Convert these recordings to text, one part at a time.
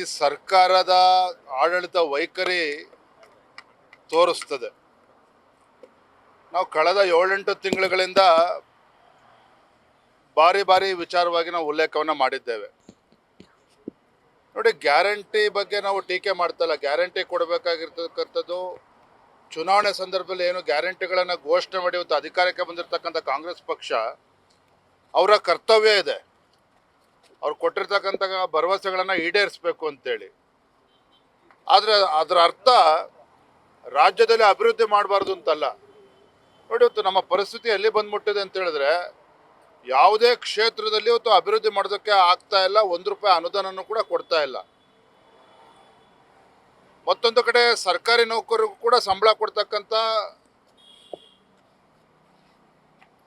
ಈ ಸರ್ಕಾರದ ಆಡಳಿತ ವೈಖರಿ ತೋರಿಸ್ತದೆ. ನಾವು ಕಳೆದ ಏಳೆಂಟು ತಿಂಗಳುಗಳಿಂದ ಬಾರಿ ಬಾರಿ ವಿಚಾರವಾಗಿ ನಾವು ಉಲ್ಲೇಖವನ್ನು ಮಾಡಿದ್ದೇವೆ. ನೋಡಿ, ಗ್ಯಾರಂಟಿ ಬಗ್ಗೆ ನಾವು ಟೀಕೆ ಮಾಡ್ತಲ್ಲ ಗ್ಯಾರಂಟಿ ಕೊಡಬೇಕಾಗಿರ್ತಕ್ಕಂಥದ್ದು, ಚುನಾವಣೆ ಸಂದರ್ಭದಲ್ಲಿ ಏನು ಗ್ಯಾರಂಟಿಗಳನ್ನು ಘೋಷಣೆ ಮಾಡಿ ಅಧಿಕಾರಕ್ಕೆ ಬಂದಿರತಕ್ಕಂಥ ಕಾಂಗ್ರೆಸ್ ಪಕ್ಷ, ಅವರ ಕರ್ತವ್ಯ ಇದೆ. ಅವ್ರು ಕೊಟ್ಟಿರ್ತಕ್ಕಂಥ ಭರವಸೆಗಳನ್ನು ಈಡೇರಿಸಬೇಕು ಅಂತೇಳಿ. ಆದರೆ ಅದರ ಅರ್ಥ ರಾಜ್ಯದಲ್ಲಿ ಅಭಿವೃದ್ಧಿ ಮಾಡಬಾರ್ದು ಅಂತಲ್ಲ. ನೋಡಿ ಇವತ್ತು ನಮ್ಮ ಪರಿಸ್ಥಿತಿ ಎಲ್ಲಿ ಬಂದ್ಬಿಟ್ಟಿದೆ ಅಂತ ಹೇಳಿದ್ರೆ, ಯಾವುದೇ ಕ್ಷೇತ್ರದಲ್ಲಿ ಇವತ್ತು ಅಭಿವೃದ್ಧಿ ಮಾಡೋದಕ್ಕೆ ಆಗ್ತಾ ಇಲ್ಲ, ಒಂದು ರೂಪಾಯಿ ಅನುದಾನನೂ ಕೂಡ ಕೊಡ್ತಾ ಇಲ್ಲ. ಮತ್ತೊಂದು ಕಡೆ ಸರ್ಕಾರಿ ನೌಕರಿಗೂ ಕೂಡ ಸಂಬಳ ಕೊಡ್ತಕ್ಕಂಥ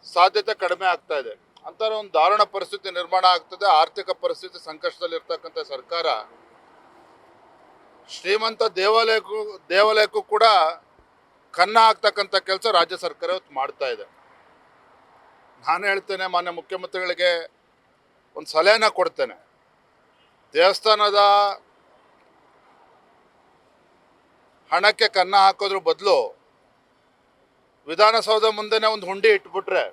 ಸಾಧ್ಯತೆ ಕಡಿಮೆ ಆಗ್ತಾ ಇದೆ. ಅಂತರ ಒಂದು ದಾರುಣ ಪರಿಸ್ಥಿತಿ ನಿರ್ಮಾಣ ಆಗ್ತದೆ, ಆರ್ಥಿಕ ಪರಿಸ್ಥಿತಿ ಸಂಕಷ್ಟದಲ್ಲಿ ಇರ್ತಕ್ಕಂಥ ಸರ್ಕಾರ. ಶ್ರೀಮಂತ ದೇವಾಲಯಕ್ಕೂ ದೇವಾಲಯಕ್ಕೂ ಕೂಡ ಕನ್ನ ಹಾಕ್ತಕ್ಕಂಥ ಕೆಲಸ ರಾಜ್ಯ ಸರ್ಕಾರ ಮಾಡ್ತಾ ಇದೆ. ನಾನು ಹೇಳ್ತೇನೆ, ಮಾನ್ಯ ಮುಖ್ಯಮಂತ್ರಿಗಳಿಗೆ ಒಂದು ಸಲಹೆನ ಕೊಡ್ತೇನೆ. ದೇವಸ್ಥಾನದ ಹಣಕ್ಕೆ ಕನ್ನ ಹಾಕೋದ್ರ ಬದಲು ವಿಧಾನಸೌಧ ಮುಂದೆನೆ ಒಂದು ಹುಂಡಿ ಇಟ್ಬಿಟ್ರೆ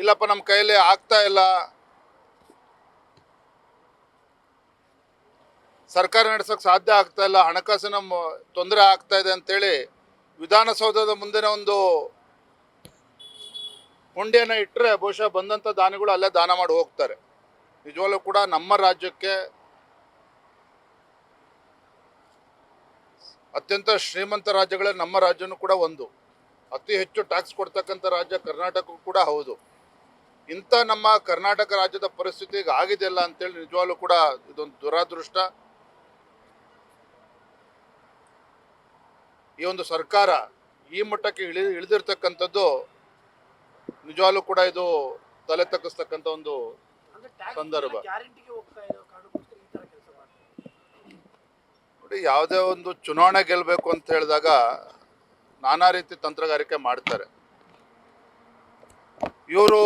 ಇಲ್ಲಪ್ಪ ನಮ್ಮ ಕೈಯಲ್ಲಿ ಆಗ್ತಾ ಇಲ್ಲ. ಸರ್ಕಾರ ನಡೆಸೋಕೆ ಸಾಧ್ಯ ಆಗ್ತಾ ಇಲ್ಲ, ಹಣಕಾಸಿನ ತೊಂದರೆ ಆಗ್ತಾ ಇದೆ ಅಂತೇಳಿ ವಿಧಾನಸೌಧದ ಮುಂದಿನ ಒಂದು ಹುಂಡಿಯನ್ನು ಇಟ್ಟರೆ ಬಹುಶಃ ಬಂದಂಥ ದಾನಿಗಳು ಅಲ್ಲೇ ದಾನ ಮಾಡಿ ಹೋಗ್ತಾರೆ. ನಿಜವಾಗ್ಲೂ ಕೂಡ ನಮ್ಮ ರಾಜ್ಯಕ್ಕೆ ಅತ್ಯಂತ ಶ್ರೀಮಂತ ರಾಜ್ಯಗಳೇ ನಮ್ಮ ರಾಜ್ಯನೂ ಕೂಡ ಒಂದು. ಅತಿ ಹೆಚ್ಚು ಟ್ಯಾಕ್ಸ್ ಕೊಡ್ತಕ್ಕಂಥ ರಾಜ್ಯ ಕರ್ನಾಟಕ ಕೂಡ ಹೌದು. ಇಂಥ ನಮ್ಮ ಕರ್ನಾಟಕ ರಾಜ್ಯದ ಪರಿಸ್ಥಿತಿ ಈಗ ಆಗಿದೆಯಲ್ಲ ಅಂತೇಳಿ ನಿಜವಾಗ್ಲೂ ಕೂಡ ಇದೊಂದು ದುರಾದೃಷ್ಟ ಈ ಒಂದು ಸರ್ಕಾರ ಈ ಮಟ್ಟಕ್ಕೆ ಇಳಿ ಇಳಿದಿರ್ತಕ್ಕಂಥದ್ದು ನಿಜವಾಗ್ಲೂ ಕೂಡ ಇದು ತಲೆ ತಗ್ಗಿಸ್ತಕ್ಕಂಥ ಒಂದು ಸಂದರ್ಭ. ನೋಡಿ ಯಾವುದೇ ಒಂದು ಚುನಾವಣೆ ಗೆಲ್ಲಬೇಕು ಅಂತ ಹೇಳಿದಾಗ ನಾನಾ ರೀತಿ ತಂತ್ರಗಾರಿಕೆ ಮಾಡ್ತಾರೆ ಇವರು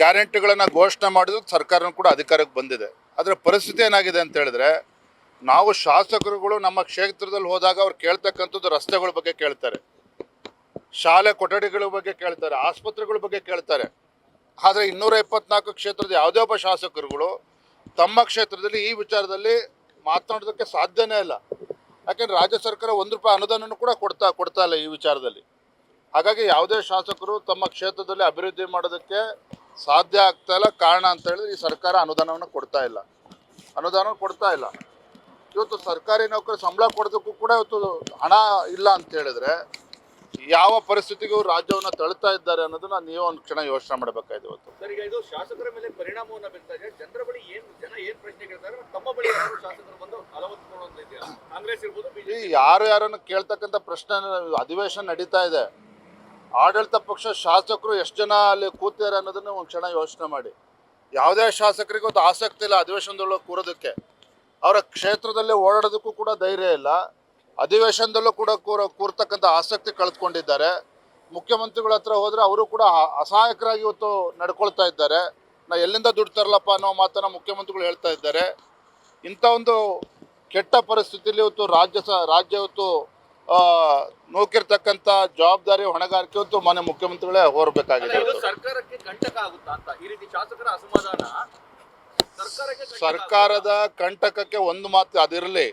ಗ್ಯಾರಂಟಿಗಳನ್ನು ಘೋಷಣೆ ಮಾಡಿದ್ರು ಸರ್ಕಾರನೂ ಕೂಡ ಅಧಿಕಾರಕ್ಕೆ ಬಂದಿದೆ. ಅದರ ಪರಿಸ್ಥಿತಿ ಏನಾಗಿದೆ ಅಂತ ಹೇಳಿದ್ರೆ, ನಾವು ಶಾಸಕರುಗಳು ನಮ್ಮ ಕ್ಷೇತ್ರದಲ್ಲಿ ಹೋದಾಗ ಅವ್ರು ಕೇಳ್ತಕ್ಕಂಥದ್ದು ರಸ್ತೆಗಳ ಬಗ್ಗೆ ಕೇಳ್ತಾರೆ. ಶಾಲೆ ಕೊಠಡಿಗಳ ಬಗ್ಗೆ ಕೇಳ್ತಾರೆ, ಆಸ್ಪತ್ರೆಗಳ ಬಗ್ಗೆ ಕೇಳ್ತಾರೆ. ಆದರೆ ಇನ್ನೂರ ಇಪ್ಪತ್ನಾಲ್ಕು ಕ್ಷೇತ್ರದ ಯಾವುದೇ ಒಬ್ಬ ಶಾಸಕರುಗಳು ತಮ್ಮ ಕ್ಷೇತ್ರದಲ್ಲಿ ಈ ವಿಚಾರದಲ್ಲಿ ಮಾತನಾಡೋದಕ್ಕೆ ಸಾಧ್ಯನೇ ಇಲ್ಲ. ಯಾಕೆಂದ್ರೆ ರಾಜ್ಯ ಸರ್ಕಾರ ಒಂದು ರೂಪಾಯಿ ಅನುದಾನನೂ ಕೂಡ ಕೊಡ್ತಾ ಕೊಡ್ತಾ ಇಲ್ಲ ಈ ವಿಚಾರದಲ್ಲಿ. ಹಾಗಾಗಿ ಯಾವುದೇ ಶಾಸಕರು ತಮ್ಮ ಕ್ಷೇತ್ರದಲ್ಲಿ ಅಭಿವೃದ್ಧಿ ಮಾಡೋದಕ್ಕೆ ಸಾಧ್ಯ ಆಗ್ತಾ ಇಲ್ಲ. ಕಾರಣ ಅಂತ ಹೇಳಿದ್ರೆ ಈ ಸರ್ಕಾರ ಅನುದಾನವನ್ನು ಕೊಡ್ತಾ ಇಲ್ಲ. ಅನುದಾನ ಕೊಡ್ತಾ ಇಲ್ಲ. ಇವತ್ತು ಸರ್ಕಾರಿ ನೌಕರಿ ಸಂಬಳ ಕೊಡೋದಕ್ಕೂ ಕೂಡ ಇವತ್ತು ಹಣ ಇಲ್ಲ ಅಂತ ಹೇಳಿದ್ರೆ ಯಾವ ಪರಿಸ್ಥಿತಿಗೂ ರಾಜ್ಯವನ್ನು ತಳ್ತಾ ಇದ್ದಾರೆ ಅನ್ನೋದನ್ನ ನೀವು ಒಂದು ಕ್ಷಣ ಯೋಚನೆ ಮಾಡಬೇಕಾಯ್ತು ಇವತ್ತು. ಸರ್ ಈಗ ಇದು ಶಾಸಕರ ಮೇಲೆ ಪರಿಣಾಮವನ್ನು ಬೀರ್ತಾ ಇದೆ. ಜನರ ಬಳಿ ಏನು ಜನ ಏನು ಪ್ರಶ್ನೆ ಕೇಳ್ತಾರೆ ತಮ್ಮ ಬಳಿ ಶಾಸಕರು ಬಂದು ಅಲವತ್ತುಕೊಳ್ಳುವಂತ ಕಾಂಗ್ರೆಸ್ ಇರ್ಬೋದು. ಯಾರು ಯಾರನ್ನು ಕೇಳ್ತಕ್ಕಂಥ ಪ್ರಶ್ನೆ ಅಧಿವೇಶನ ನಡೀತಾ ಇದೆ. ಆಡಳಿತ ಪಕ್ಷ ಶಾಸಕರು ಎಷ್ಟು ಜನ ಅಲ್ಲಿ ಕೂತಿದ್ದಾರೆ ಅನ್ನೋದನ್ನು ಒಂದು ಕ್ಷಣ ಯೋಚನೆ ಮಾಡಿ. ಯಾವುದೇ ಶಾಸಕರಿಗೆ ಒಂದು ಆಸಕ್ತಿ ಇಲ್ಲ ಅಧಿವೇಶನದೊಳಗೆ ಕೂರೋದಕ್ಕೆ. ಅವರ ಕ್ಷೇತ್ರದಲ್ಲಿ ಓಡಾಡೋದಕ್ಕೂ ಕೂಡ ಧೈರ್ಯ ಇಲ್ಲ. ಅಧಿವೇಶನದಲ್ಲೂ ಕೂಡ ಕೂರ, ಕೂರ್ತಕ್ಕಂಥ ಆಸಕ್ತಿ ಕಳೆದುಕೊಂಡಿದ್ದಾರೆ ಮುಖ್ಯಮಂತ್ರಿಗಳ ಹತ್ರ ಹೋದರೆ ಅವರು ಕೂಡ ಅಸಹಾಯಕರಾಗಿ ಇವತ್ತು ನಡ್ಕೊಳ್ತಾ ಇದ್ದಾರೆ. ನಾ ಎಲ್ಲಿಂದ ದುಡ್ಡು ತರಲಪ್ಪ ಅನ್ನೋ ಮಾತನ್ನು ಮುಖ್ಯಮಂತ್ರಿಗಳು ಹೇಳ್ತಾ ಇದ್ದಾರೆ. ಇಂಥ ಒಂದು ಕೆಟ್ಟ ಪರಿಸ್ಥಿತಿಯಲ್ಲಿ ಇವತ್ತು ರಾಜ್ಯ ಸ, ರಾಜ್ಯ ಇವತ್ತು ನೂಕಿರ್ತಕ್ಕಂಥ ಜವಾಬ್ದಾರಿ ಹೊಣೆಗಾರಿಕೆ ಹೊತ್ತು ಮಾನ್ಯ ಮುಖ್ಯಮಂತ್ರಿಗಳೇ ಹೋರ್ಬೇಕಾಗಿದೆ. ಸರ್ಕಾರದ ಕಂಟಕಕ್ಕೆ ಒಂದು ಮಾತು ಅದಿರಲಿ.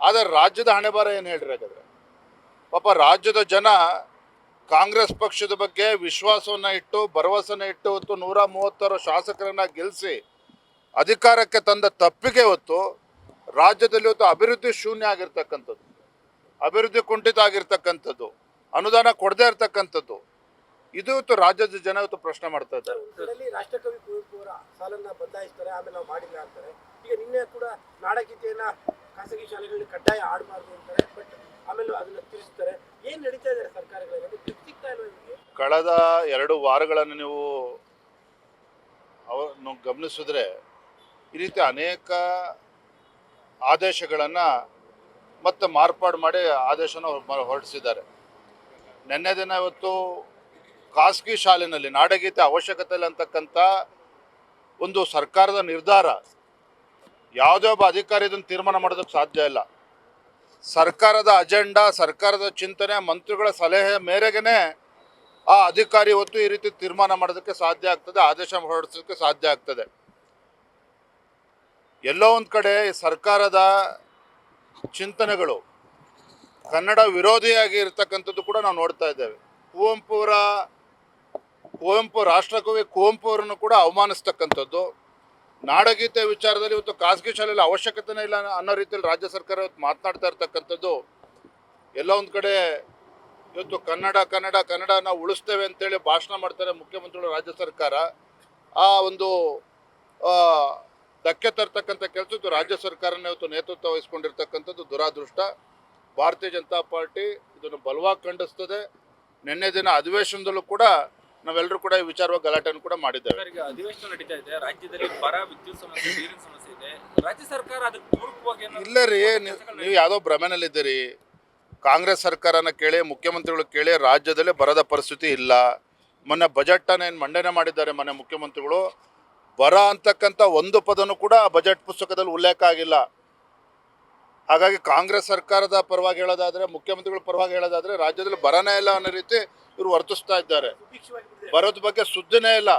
ಆದರೆ ರಾಜ್ಯದ ಹಣೆಬಾರ ಏನು ಹೇಳ್ರಿ ಹಾಗಾದ್ರೆ? ಪಾಪ ರಾಜ್ಯದ ಜನ ಕಾಂಗ್ರೆಸ್ ಪಕ್ಷದ ಬಗ್ಗೆ ವಿಶ್ವಾಸವನ್ನ ಇಟ್ಟು ಭರವಸೆನ ಇಟ್ಟು ಹೊತ್ತು ನೂರ ಮೂವತ್ತಾರು ಶಾಸಕರನ್ನ ಗೆಲ್ಲಿಸಿ ಅಧಿಕಾರಕ್ಕೆ ತಂದ ತಪ್ಪಿಗೆ ಹೊತ್ತು ರಾಜ್ಯದಲ್ಲಿ ಹೊತ್ತು ಅಭಿವೃದ್ಧಿ ಶೂನ್ಯ ಆಗಿರ್ತಕ್ಕಂಥದ್ದು. ಅಭಿವೃದ್ಧಿ ಕುಂಠಿತ ಆಗಿರ್ತಕ್ಕಂಥದ್ದು ಅನುದಾನ ಕೊಡದೇ ಇರತಕ್ಕಂಥದ್ದು ಇದು ಇವತ್ತು ರಾಜ್ಯದ ಜನ ಇವತ್ತು ಪ್ರಶ್ನೆ ಮಾಡ್ತಾ ಇದ್ದಾರೆ. ರಾಷ್ಟ್ರಕವಿ ಕುವೆಂಪು ಅವರ ಸಾಲನ್ನ ಬದಲಾಯಿಸ್ತಾರೆ ಆಮೇಲೆ ನಾವು ಮಾಡಿಲ್ಲ ಅಂತಾರೆ. ಈಗ ನಿನ್ನೆ ಕೂಡ ನಾಡಗೀತೆಯನ್ನ ಖಾಸಗಿ ಶಾಲೆಗಳಲ್ಲಿ ಕಡ್ಡಾಯ ಆಡಬಾರ್ದು ಅಂತಾರೆ ಬಟ್ ಆಮೇಲೆ ಅದನ್ನ ತಿಳಿಸ್ತಾರೆ ಏನ್ ನಡೀತಾ ಇದೆ ಸರ್ಕಾರಗಳಲ್ಲಿ? ಕಳೆದ ಎರಡು ವಾರಗಳನ್ನು ನೀವು ಅವನ್ನು ಗಮನಿಸಿದ್ರೆ ಈ ರೀತಿ ಅನೇಕ ಆದೇಶಗಳನ್ನು ಮತ್ತೆ ಮಾರ್ಪಾಡು ಮಾಡಿ ಆದೇಶನ ಹೊರ- ಹೊರಡಿಸಿದ್ದಾರೆ. ನಿನ್ನೆ ದಿನ ಇವತ್ತು ಖಾಸಗಿ ಶಾಲೆಯಲ್ಲಿ ನಾಡಗೀತೆ ಅವಶ್ಯಕತೆ ಇಲ್ಲ ಅಂತಕ್ಕಂಥ ಒಂದು ಸರ್ಕಾರದ ನಿರ್ಧಾರ, ಯಾವುದೇ ಒಬ್ಬ ಅಧಿಕಾರಿ ಇದನ್ನು ತೀರ್ಮಾನ ಮಾಡೋದಕ್ಕೆ ಸಾಧ್ಯ ಇಲ್ಲ. ಸರ್ಕಾರದ ಅಜೆಂಡಾ, ಸರ್ಕಾರದ ಚಿಂತನೆ, ಮಂತ್ರಿಗಳ ಸಲಹೆ ಮೇರೆಗೆ ಆ ಅಧಿಕಾರಿ ಹೊತ್ತು ಈ ರೀತಿ ತೀರ್ಮಾನ ಮಾಡೋದಕ್ಕೆ ಸಾಧ್ಯ ಆಗ್ತದೆ, ಆದೇಶ ಹೊರಡಿಸೋದಕ್ಕೆ ಸಾಧ್ಯ ಆಗ್ತದೆ. ಎಲ್ಲೋ ಒಂದು ಕಡೆ ಸರ್ಕಾರದ ಚಿಂತನೆಗಳು. ಕನ್ನಡ ವಿರೋಧಿಯಾಗಿ ಇರ್ತಕ್ಕಂಥದ್ದು ಕೂಡ ನಾವು ನೋಡ್ತಾ ಇದ್ದೇವೆ. ಕುವೆಂಪು ಅವರ ಕುವೆಂಪು ರಾಷ್ಟ್ರಕವಿ ಕುವೆಂಪು ಅವರನ್ನು ಕೂಡ ಅವಮಾನಿಸ್ತಕ್ಕಂಥದ್ದು. ನಾಡಗೀತೆ ವಿಚಾರದಲ್ಲಿ ಇವತ್ತು ಖಾಸಗಿ ಶಾಲೆಯಲ್ಲಿ ಅವಶ್ಯಕತೆನೇ ಇಲ್ಲ ಅನ್ನೋ ರೀತಿಯಲ್ಲಿ ರಾಜ್ಯ ಸರ್ಕಾರ ಇವತ್ತು ಮಾತನಾಡ್ತಾ ಇರ್ತಕ್ಕಂಥದ್ದು. ಎಲ್ಲ ಒಂದು ಕಡೆ ಇವತ್ತು ಕನ್ನಡ ಕನ್ನಡ ಕನ್ನಡ ನಾವು ಉಳಿಸ್ತೇವೆ ಅಂತೇಳಿ ಭಾಷಣ ಮಾಡ್ತಾರೆ ಮುಖ್ಯಮಂತ್ರಿಗಳು ರಾಜ್ಯ ಸರ್ಕಾರ. ಆ ಒಂದು ಧಕ್ಕೆ ತರ್ತಕ್ಕಂಥ ಕೆಲಸದ್ದು ರಾಜ್ಯ ಸರ್ಕಾರನೇ ಇವತ್ತು ನೇತೃತ್ವ ವಹಿಸ್ಕೊಂಡಿರ್ತಕ್ಕಂಥದ್ದು ದುರಾದೃಷ್ಟ. ಭಾರತೀಯ ಜನತಾ ಪಾರ್ಟಿ ಇದನ್ನು ಬಲವಾಗಿ ಖಂಡಿಸ್ತದೆ. ನಿನ್ನೆ ದಿನ ಅಧಿವೇಶನದಲ್ಲೂ ಕೂಡ ನಾವೆಲ್ಲರೂ ಕೂಡ ಈ ವಿಚಾರವಾಗಿ ಗಲಾಟೆಯನ್ನು ಕೂಡ ಮಾಡಿದ್ದೇವೆ. ಅಧಿವೇಶನ ನಡೀತಾ ಇದೆ ರಾಜ್ಯದಲ್ಲಿ ಬರ ವಿದ್ಯುತ್ ಸಮಸ್ಯೆ ನೀರಿನ ಸಮಸ್ಯೆ ಇದೆ. ರಾಜ್ಯ ಸರ್ಕಾರ ಅದಕ್ಕೆ ಇಲ್ಲ ರೀ ನೀವು ನೀವು ಯಾವುದೋ ಭ್ರಮೆನಲ್ಲಿದ್ದೀರಿ. ಕಾಂಗ್ರೆಸ್ ಸರ್ಕಾರನ ಕೇಳಿ ಮುಖ್ಯಮಂತ್ರಿಗಳು ಕೇಳಿ ರಾಜ್ಯದಲ್ಲಿ ಬರದ ಪರಿಸ್ಥಿತಿ ಇಲ್ಲ. ಮೊನ್ನೆ ಬಜೆಟನ್ನು ಏನು ಮಂಡನೆ ಮಾಡಿದ್ದಾರೆ ಮೊನ್ನೆ ಮುಖ್ಯಮಂತ್ರಿಗಳು. ಬರ ಅಂತಕ್ಕಂಥ ಒಂದು ಪದನೂ ಕೂಡ ಬಜೆಟ್ ಪುಸ್ತಕದಲ್ಲಿ ಉಲ್ಲೇಖ ಆಗಿಲ್ಲ. ಹಾಗಾಗಿ ಕಾಂಗ್ರೆಸ್ ಸರ್ಕಾರದ ಪರವಾಗಿ ಹೇಳೋದಾದ್ರೆ ಮುಖ್ಯಮಂತ್ರಿಗಳ ಪರವಾಗಿ ಹೇಳೋದಾದ್ರೆ ರಾಜ್ಯದಲ್ಲಿ ಬರನೇ ಇಲ್ಲ ಅನ್ನೋ ರೀತಿ ಇವರು ವರ್ತಿಸ್ತಾ ಇದ್ದಾರೆ. ಬರೋದ್ರ. ಬಗ್ಗೆ ಸುದ್ದಿನೇ ಇಲ್ಲ.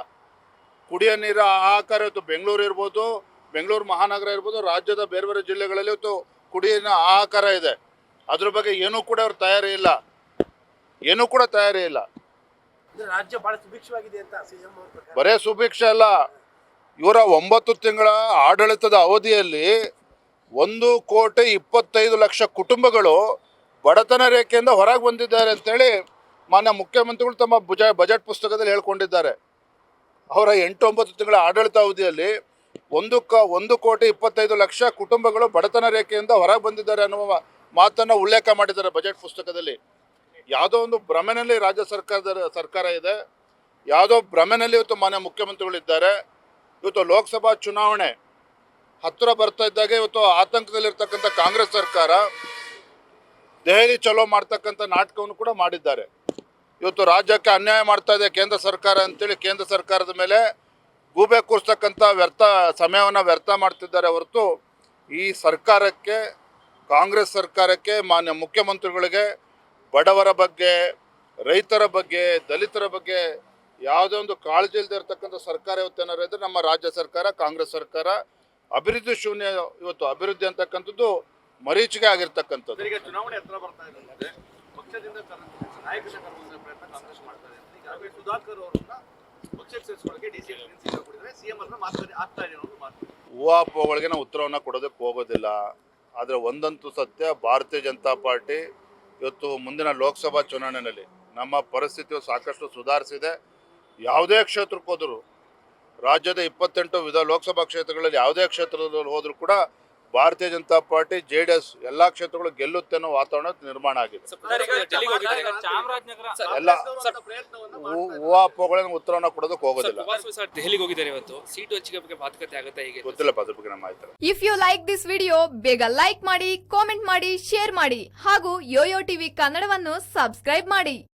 ಕುಡಿಯೋ ನೀರು ಆಕಾರ ಇವತ್ತು ಬೆಂಗಳೂರು ಇರ್ಬೋದು ಬೆಂಗಳೂರು ಮಹಾನಗರ ಇರ್ಬೋದು ರಾಜ್ಯದ ಬೇರೆ ಬೇರೆ ಜಿಲ್ಲೆಗಳಲ್ಲಿ ಇವತ್ತು ಕುಡಿಯೋ ಆಕಾರ ಇದೆ. ಅದ್ರ ಬಗ್ಗೆ ಏನೂ ಕೂಡ ಅವ್ರ ತಯಾರಿ ಇಲ್ಲ. ಏನೂ ಕೂಡ ತಯಾರಿ ಇಲ್ಲ. ರಾಜ್ಯ ಬಹಳ ಸುಭಿಕ್ಷವಾಗಿದೆ ಅಂತ ಬರೇ ಸುಭಿಕ್ಷ ಅಲ್ಲ. ಇವರ ಒಂಬತ್ತು ತಿಂಗಳ ಆಡಳಿತದ ಅವಧಿಯಲ್ಲಿ ಒಂದು ಕೋಟಿ ಇಪ್ಪತ್ತೈದು ಲಕ್ಷ ಕುಟುಂಬಗಳು ಬಡತನ ರೇಖೆಯಿಂದ ಹೊರಗೆ ಬಂದಿದ್ದಾರೆ ಅಂತೇಳಿ ಮಾನ್ಯ ಮುಖ್ಯಮಂತ್ರಿಗಳು ತಮ್ಮ ಬುಜ ಬಜೆಟ್ ಪುಸ್ತಕದಲ್ಲಿ ಹೇಳ್ಕೊಂಡಿದ್ದಾರೆ. ಅವರ ಎಂಟು ಒಂಬತ್ತು ತಿಂಗಳ ಆಡಳಿತ ಅವಧಿಯಲ್ಲಿ ಒಂದು ಕ ಒಂದು ಕೋಟಿ ಇಪ್ಪತ್ತೈದು ಲಕ್ಷ ಕುಟುಂಬಗಳು ಬಡತನ ರೇಖೆಯಿಂದ ಹೊರಗೆ ಬಂದಿದ್ದಾರೆ ಅನ್ನುವ ಮಾತನ್ನು ಉಲ್ಲೇಖ ಮಾಡಿದ್ದಾರೆ ಬಜೆಟ್ ಪುಸ್ತಕದಲ್ಲಿ. ಯಾವುದೋ ಒಂದು ಭ್ರಮೆನಲ್ಲಿ ರಾಜ್ಯ ಸರ್ಕಾರದ, ಸರ್ಕಾರ ಇದೆ. ಯಾವುದೋ ಭ್ರಮೆನಲ್ಲಿ ಇವತ್ತು ಮಾನ್ಯ ಮುಖ್ಯಮಂತ್ರಿಗಳಿದ್ದಾರೆ ಇವತ್ತು ಲೋಕಸಭಾ ಚುನಾವಣೆ ಹತ್ತಿರ ಬರ್ತಾ ಇದ್ದಾಗ ಇವತ್ತು ಆತಂಕದಲ್ಲಿರ್ತಕ್ಕಂಥ ಕಾಂಗ್ರೆಸ್ ಸರ್ಕಾರ ದೆಹಲಿ ಚಲೋ ಮಾಡ್ತಕ್ಕಂಥ ನಾಟಕವನ್ನು ಕೂಡ ಮಾಡಿದ್ದಾರೆ. ಇವತ್ತು ರಾಜ್ಯಕ್ಕೆ ಅನ್ಯಾಯ ಮಾಡ್ತಾ ಇದೆ ಕೇಂದ್ರ ಸರ್ಕಾರ ಅಂತೇಳಿ ಕೇಂದ್ರ ಸರ್ಕಾರದ ಮೇಲೆ ಗೂಬೆ ಕೂರಿಸ್ತಕ್ಕಂಥ ವ್ಯರ್ಥ, ಸಮಯವನ್ನು ವ್ಯರ್ಥ ಮಾಡ್ತಿದ್ದಾರೆ ಹೊರತು ಈ ಸರ್ಕಾರಕ್ಕೆ, ಕಾಂಗ್ರೆಸ್ ಸರ್ಕಾರಕ್ಕೆ, ಮಾನ್ಯ ಮುಖ್ಯಮಂತ್ರಿಗಳಿಗೆ, ಬಡವರ ಬಗ್ಗೆ, ರೈತರ ಬಗ್ಗೆ, ದಲಿತರ ಬಗ್ಗೆ ಯಾವುದೇ ಒಂದು ಕಾಳಜಿ ಇಲ್ಲದೆ ಇರತಕ್ಕಂಥ ಸರ್ಕಾರ ಇವತ್ತೇನಾರು ಇದ್ರೆ ನಮ್ಮ ರಾಜ್ಯ ಸರ್ಕಾರ ಕಾಂಗ್ರೆಸ್ ಸರ್ಕಾರ ಅಭಿವೃದ್ಧಿ ಶೂನ್ಯ ಇವತ್ತು ಅಭಿವೃದ್ಧಿ ಅಂತಕ್ಕಂಥದ್ದು ಮರೀಚಿಗೆ ಆಗಿರ್ತಕ್ಕಂಥದ್ದು. ಈಗ ಚುನಾವಣೆ ಹತ್ರ ಬರ್ತಾ ಇದೆ ಪಕ್ಷದಿಂದ ತರ- ನಾಯಕರ ಕರೆಯುವಂತ ಪ್ರಯತ್ನ ಕಾಂಗ್ರೆಸ್ ಮಾಡ್ತಾ ಇದೆ ಈಗಾಗಲೇ ಸುಧಾಕರ್ ಅವರನ್ನ ಪಕ್ಷಕ್ಕೆ ಸೇರಿಸ್ಕೊಳ್ಳೋಕೆ ಡಿ ಸಿ ಕೊಟ್ಟಿದ್ದಾರೆ. ಸಿಎಂ ಹತ್ರ ಮಾತುಕತೆ ಆಗ್ತಾ ಇದೆ ಅನ್ನೋ ಒಂದು ಮಾತು ಊಹಾಪೋಹಗಳಿಗೆ ನಾವು ಉತ್ತರವನ್ನು ಕೊಡೋದಕ್ಕೆ ಹೋಗೋದಿಲ್ಲ. ಆದರೆ ಒಂದಂತೂ ಸತ್ಯ ಭಾರತೀಯ ಜನತಾ ಪಾರ್ಟಿ ಇವತ್ತು ಮುಂದಿನ ಲೋಕಸಭಾ ಚುನಾವಣೆಯಲ್ಲಿ ನಮ್ಮ ಪರಿಸ್ಥಿತಿಯು ಸಾಕಷ್ಟು ಸುಧಾರಿಸಿದೆ. ಯಾವುದೇ ಕ್ಷೇತ್ರಕ್ಕೆ ಹೋದರೂ ರಾಜ್ಯದ ಇಪ್ಪತ್ತೆಂಟು ವಿಧ ಲೋಕಸಭಾ ಕ್ಷೇತ್ರಗಳಲ್ಲಿ ಯಾವುದೇ ಕ್ಷೇತ್ರದಲ್ಲಿ ಹೋದರೂ ಕೂಡ Bharatiya Janata party J D S ಎಲ್ಲಾ ಕ್ಷೇತ್ರಗಳು ಗೆಲ್ಲುತ್ತೆ ಅನ್ನೋ ವಾತಾವರಣ ನಿರ್ಮಾಣ ಆಗಿದೆ. ಸರ್, ಈಗ ಡೆಲ್ಲಿಗೆ ಹೋಗಿದ್ದಾರೆ. ಈಗ ಚಾಮರಾಜನಗರ ಎಲ್ಲ. ಊಹಾಪೋಹಗಳಿಗೆ ಉತ್ತರವನ್ನು ಕೊಡೋದಕ್ಕೆ ಹೋಗೋದಿಲ್ಲ. ಸರ್ ದೆಹಲಿಗೆ ಹೋಗಿದ್ದಾರೆ ಇವತ್ತು. ಸೀಟು ಹಂಚಿಕೆ ಬಗ್ಗೆ ಮಾತುಕತೆ ಆಗುತ್ತೆ ಹೀಗೆ? ಗೊತ್ತಿಲ್ಲಪ್ಪ ಅದ್ರ ಬಗ್ಗೆ ನಮ್ಮ ಮಾಹಿತಿ if you like this video ಬೇಗ ಲೈಕ್ ಮಾಡಿ ಕಾಮೆಂಟ್ ಮಾಡಿ ಶೇರ್ ಮಾಡಿ ಹಾಗೂ ಯೋಯೋ ಟಿವಿ ಕನ್ನಡವನ್ನು ಸಬ್ಸ್ಕ್ರೈಬ್ ಮಾಡಿ.